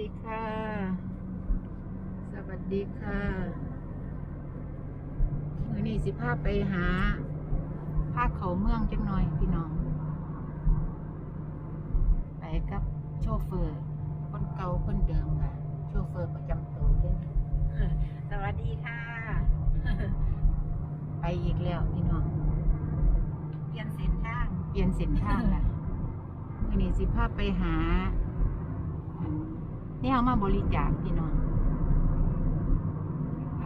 ดีค่ะ สวัสดีค่ะมือนี้สิพาไปหาภาคเขาเมืองจังหน่อยพี่น้อง ไปกับโชเฟอร์ คนเก่าคนเดิมค่ะ โชเฟอร์ประจำตัวเด้สวัสดีค่ะ ไปอีกแล้วพี่น้อง เปลี่ยนเส้นทาง เปลี่ยนเส้นทางละมื่อนี้สิพาไปหาอั นี่เอามาบริจาคพี่น้อง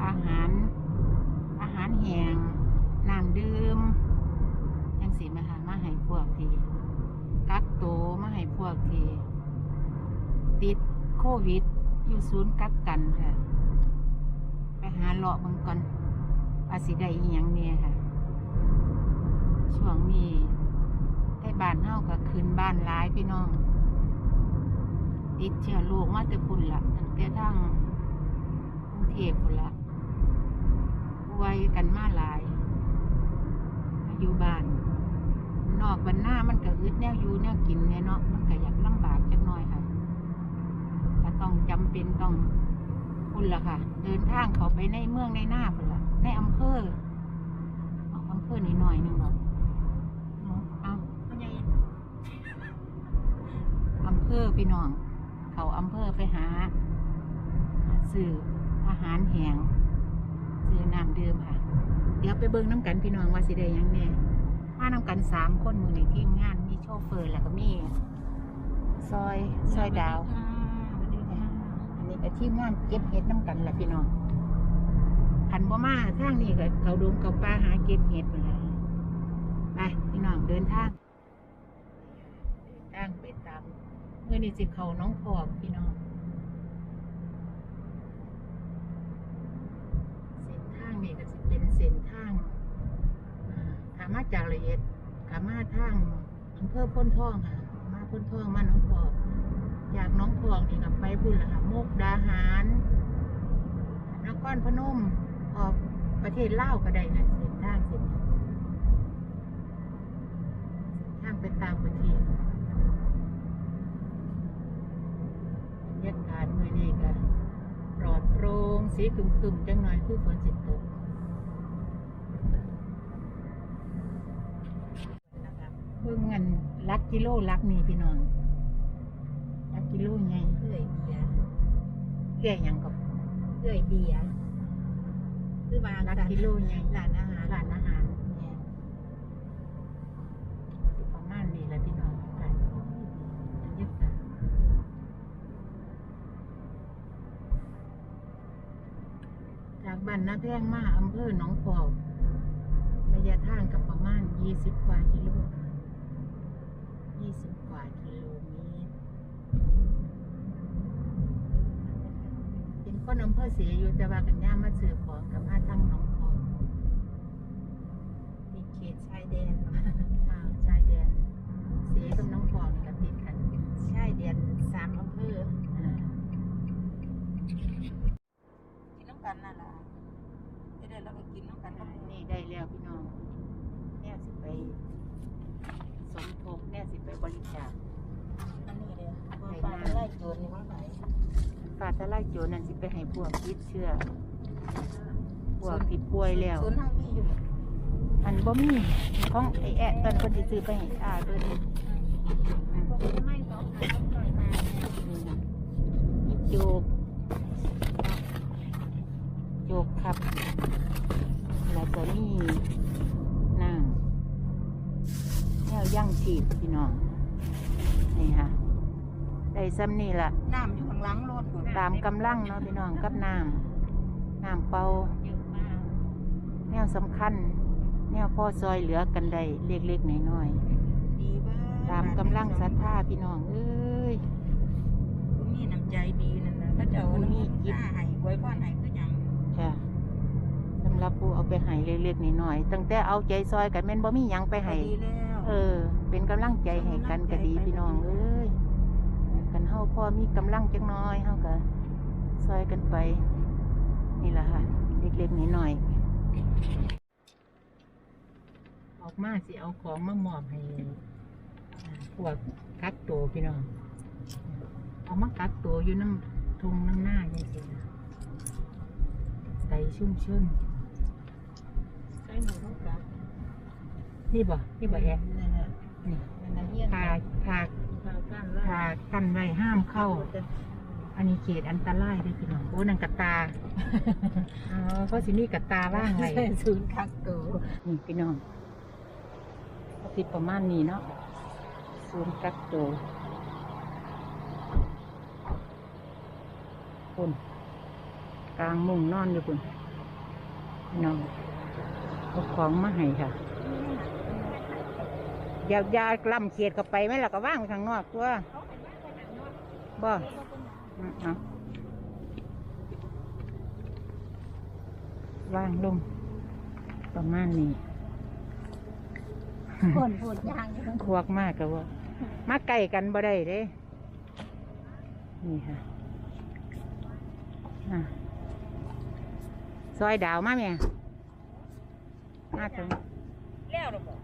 อาหาร อาหารแห้งน้ำดื่มจังสีมาหามาให้พวกที่กักโตวมาให้พวกที่ติดโควิด อยู่ศูนย์กักกันค่ะ ไปหาเลาะบิ่งก่อนว่าสิได้อีหยังเนี่ยค่ะ ช่วงนี้ได้บ้านเฮาก็ขึ้นบ้านหลายพี่น้อง ติดเชื้อโรคมาแต่พุ่นละตั้งแต่ทางกรุงเทพพุ่นละป่วยกันมาหลายมาอยู่บ้าน นอกบ้านหน้ามันก็อึดแนวอยู่แนวกินเนี่ยเนาะมันก็อยากลำบากจักหน่อยค่ะก็ต้องจำเป็นต้องพุ่นละค่ะ เดินทางเขาไปในเมืองในหน้าพุ่นละในอำเภอออกอำเภอนิดหน่อยหนึงหรอกเอาพ่อใหญ่อำเภอพี่น้อง เขาอำเภอไปหาซื้ออาหารแห้งซื้อน้ำดื่มค่ะ เดี๋ยวไปเบิ่งน้ำกันพี่น้องว่าสิได้หยังแน่มาน้ำกันสามคนมือในทีมงานมีโชเฟอร์แล้วก็มีซอยซอยดาวสวัสดีค่ะอันนี้ก็ทีมงานเก็บเห็ดน้ำกันแหละพี่น้องขันบ่มาทางนี้ก็เขาดงเขาป่าหาเก็บเห็ดไปเลยไปพี่น้องเดินทางเดินทางไปตามเมื่อนี้สิเขาน้องพอกพี่น้องเส้นทางนี่ก็จะเป็นเส้นทางอ่าขามาจากละเอียดขามาทางอำเภอพ้นท่องค่ะ มาพ้นท่องมาน้องพอกจากน้องพองนี่กับไปพุ่นละค่ะมุกดาหารนครพนมออกประเทศลาวก็ได้ค่ะเส้นทางเส้นนี้เส้นทางไปต่างประเทศบรร ยากาศเมื่อนี้ก็ปลอดโปร่งสีครึมๆจังหน่อยคือฝนสิตกเพิ่งเงินลักกิโลลักนี่พี่น้องลักกิโลไงเอื่อยเบียร์เกี่ยหยังกับเอื่อยเบียร์คือวางลักกิโลไงร้านอาหารร้านอาหารเนี่ยสิประมาณนี้แหละพี่น้องกันบรรยากาศจาก บ้านนาแพงมาอำเภอหนองพอกระยะทางกับประมาณยี่สิบกว่ากิโลยี่สิบกว่ากิโลเมตร เป็นคนอำเภอเสียอยู่แต่ว่ากันย่ามาซื้อของกับมาทั้งหนองพอกติดเขตชายแดน อ่าชายแดนเสียกับหน้องพอกนี่ก็ติดกัน ชายแดนสามอำเภอ อ่า กินน้ำกันนั่นแหละจะได้เราไปกินน้ำกันกับหมู่ นี่ได้ แล้วพี่น้องเนี่ยสิไป สมทบเนี่ยสิไปบริจาคอันนี้เลยมาฝากไล่โจรนี่ว่าไหนฟาตะไลโจรนั่นสิไปให้พวกติดเชื้อพวกที่ป่วยแล้ว ศูนย์ทางมีอยู่อันบ่มีของไอแอะตอนคนที่ซื้อไปให้อาเพิ่นอืมพวกนี้ไม่สองทางต้องมามีโจกโจกครับ แล้วก็มีน้ำแนว ย่างชีพพี่น้อง นี่ค่ะได้ซ้ำนี่ละน้ำอยู่ข้างหลังรถตามกำลังเนาะพี่น้องกับน้ำน้ำเปล่าเยอะมากแนวสำคัญ แนวพ่อซอยเหลือกันได้เล็กๆน้อยดีเบ้อๆตามกำลังศรัทธาพี่น้องเอ้ยผู้มีน้ำใจดีนั่นนะเขาจะเอาน้ำมันหน้าให้ไว้พ่อให้คือหยังจ้ะสำหรับผู้เอาไปให้เล็กๆน้อยๆตั้งแต่เอาใจซอยกันแม่นบ่มีหยังไปให้ดีแล้ว เออ เป็นกำลังใจให้กันก็ดีพี่น้องเอ้ยกันเฮาพอมีกำลังจังน้อยเฮาก็ซอยกันไป นี่แหละค่ะ เล็กๆน้อยๆออกมาสิเอาของมามอบให้อ่าพวกกักโตวพี่น้องเอาเอามากักตัวอยู่น้ำทงน้ำหน้าอย่างเงี้ยใส่ชุ่มชื่นใช้หมูทุกอย่างนี่บ่นี่บ่แอะ นั่นน่ะนี่นั่นน่ะเฮียนทาทาทาก้านล่าทากันไว้ห้ามเข้า อันนี้เขตอันตรายเด้อพี่น้องโอ้นังกระตาอ๋อเพราะสิมีกระตาว่างไว้ใช่ศูนย์กักตัวนี่พี่น้องสิประมาณนี้เนาะศูนย์กักตัวคุณกลางมุงนอนอยู่คุณพี่น้องเอาของมาให้ค่ะ อย่าอย่าล่ำเขียดเข้าไปไหมล่ะก็ว่างไว้ข้างนอกตัวบ่อืมเอาว่างลง ประมาณนี้ผลผลยางอยู่ทั้งควักมากกับว่ามาใกล้กันบ่ได้เด้ นี่ค่ะอะซอยดาวมาแม่มาถึงแล้วหรอบอก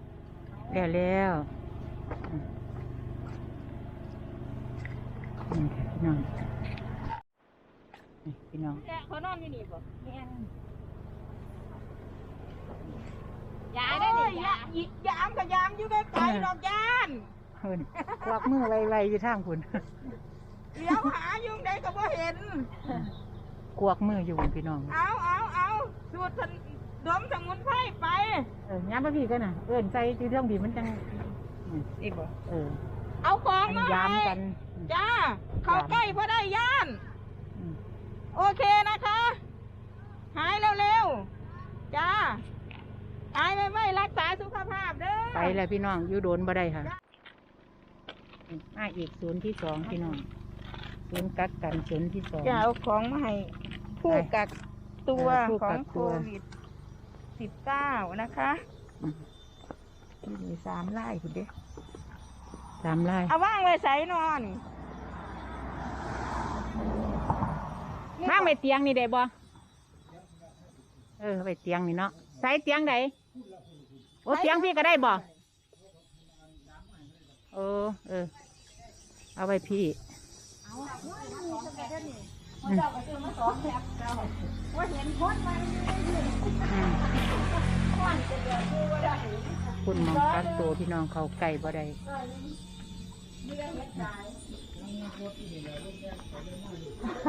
แล้วแล้วอืมนี่ค่ะพี่น้องนี่พี่น้องแกเขานอนอยู่นี่บ่แม่นยาโอ้ยยายยามกับยามอยู่ไกลๆดอกยานเพิ่นควักมือไวๆอยู่ทางคุณเดี๋ยวหายุงใดก็บ่เห็นควักมืออยู่พี่น้อง เอาเอาเอาสูตร ดมสมุนไพรไปเออย้ำมาพี่กันนะเอินใจที่เรื่องบีมันจังอืมอีกบ่เออเอาของมันมาย้ำให้กันจ้า เข้าใกล้พอได้ย่านอืมโอเคนะคะ หายเร็วๆ จ้าหายไม่ไม่รักษาสุขภาพเด้อ ไปแล้วพี่น้องอยู่โดนบ่ได้ค่ะมาอีกศูนย์ที่สองพี่น้องศูนย์กักกันศูนย์ที่สองจะเอาของมาให้ผู้กักตัวเออผู้ขอกังกโคตัววิด สิบเก้านะคะอืมมีสามไร่คุณเด้สามไร่เอาว่างไว้ใส่นอนว่างไปเตียงนี่ได้บ่เออไปเตียงนี่เนาะใส่เตียงไหนโอ้เตียงพี่ก็ได้บ่โอ้เออ เอาไปพี่อืมว่าเห็นคนมันอืม คุณหมองกักตัวพี่น้องเขาไก่บ่ได้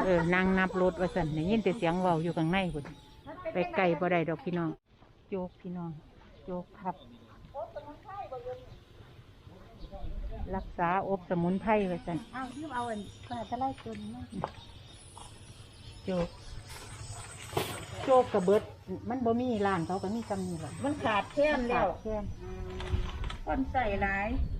เออนางนับรถว่าสันได้ยินแต่เสียงเว้าอยู่ข้างในคุณไปไก่บ่ได้ดอกพี่น้องโจกพี่น้องโจกครับ รักษาอบสมุนไพรว่าสันเอาที่เอาอันก็จะไล่ตัวนี้โจก โจกกระเบิด มันบ่มีร้านเขาก็มีจำนี่แหละมันขาดแคลนแล้วแค่นคนใส่หลายอ